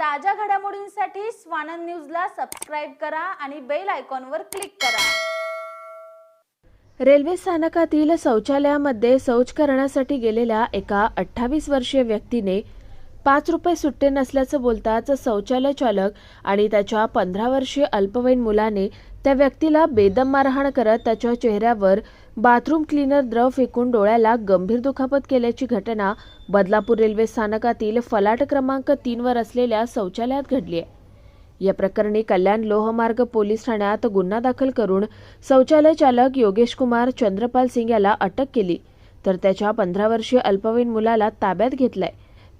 ताज्या घडामोडींसाठी स्वानंद न्यूजला सबस्क्राईब करा आणि बेल आयकॉनवर क्लिक करा. रेल्वे स्थानकातील शौचालयामध्ये शौच करण्यासाठी गेलेल्या एका अठ्ठावीस वर्षीय व्यक्तीने पाच रुपये सुट्टे नसल्याचं बोलताच शौचालय चालक आणि त्याच्या पंधरा वर्षीय अल्पवयीन मुलाने त्या व्यक्तीला बेदम मारहाण करत त्याच्या चेहऱ्यावर बाथरूम क्लीनर द्रव फेकून डोळ्याला गंभीर दुखापत केल्याची घटना बदलापूर रेल्वे स्थानकातील फलाट क्रमांक तीनवर असलेल्या शौचालयात घडली आहे. या प्रकरणी कल्याण लोहमार्ग पोलीस ठाण्यात गुन्हा दाखल करून शौचालय चालक योगेश कुमार चंद्रपाल सिंग याला अटक केली. तर त्याच्या पंधरा वर्षीय अल्पवयीन मुलाला ताब्यात घेतलाय.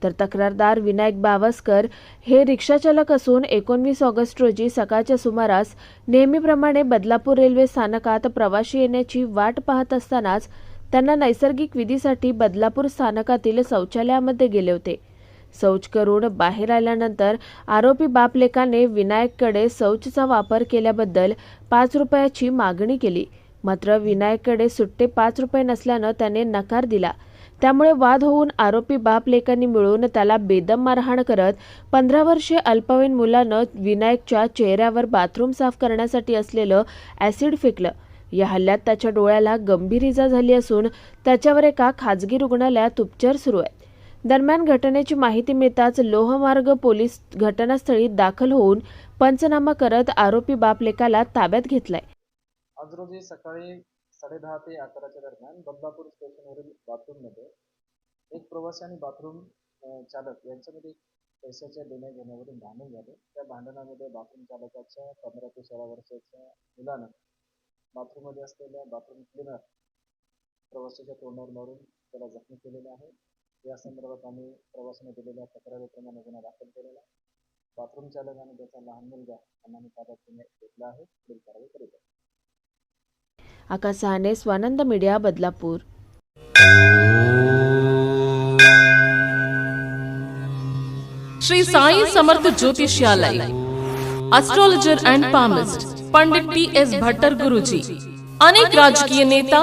तर तक्रारदार विनायक बावस्कर हे रिक्षाचालक असून एकोणवीस ऑगस्ट रोजी सकाळच्या सुमारास नेहमीप्रमाणे बदलापूर रेल्वे स्थानकात प्रवाशी येण्याची वाट पाहत असतानाच त्यांना नैसर्गिक विधीसाठी बदलापूर स्थानकातील शौचालयामध्ये गेले होते. शौच करून बाहेर आल्यानंतर आरोपी बापलेकाने विनायककडे शौचचा वापर केल्याबद्दल पाच रुपयाची मागणी केली. मात्र विनायककडे सुट्टे पाच रुपये नसल्यानं त्याने नकार दिला. त्यामुळे वाद होऊन आरोपी बापलेकांनी मिळून त्याला बेदम मारहाण करत पंधरा वर्षीय अल्पवयीन मुलानं विनायकच्या चेहऱ्यावर बाथरूम साफ करण्यासाठी असलेलं ॲसिड फेकलं. या हल्ल्यात त्याच्या डोळ्याला गंभीर इजा झाली असून त्याच्यावर एका खाजगी रुग्णालयात उपचार सुरू आहेत. दरम्यान घटनेची माहिती मिळताच लोहमार्ग पोलीस घटनास्थळी दाखल होऊन पंचनामा करत आरोपी बापलेकाला ताब्यात घेतलाय. आज रोजी सकाळी साडेदहा ते अकराच्या दरम्यान बदलापूर स्टेशनवरील बाथरूममध्ये एक प्रवासी आणि बाथरूम चालक यांच्यामध्ये पैशाच्या देण्या घेण्यावरून भांडण झाले. त्या भांडणामध्ये बाथरूम चालकाच्या पंधरा ते सोळा वर्षाच्या मुलानं बाथरूममध्ये असलेल्या बाथरूम क्लिनर प्रवाशाच्या तोंडावर मारून त्याला जखमी केलेले आहे. या संदर्भात आम्ही प्रवाशाने दिलेल्या तक्रारीप्रमाणे गुन्हा दाखल केलेला बाथरूम चालक आणि त्याचा लहान मुलगा यांना ताब्यात घेण्यात घेतला आहे. पुढील कारवाई करीत आहे Akash Sahane Swanand media Badlapur. Shri Sai Samarth Jyotishalay astrologer and palmist Pandit T S Bhattar Guruji अनेक राजकीय नेता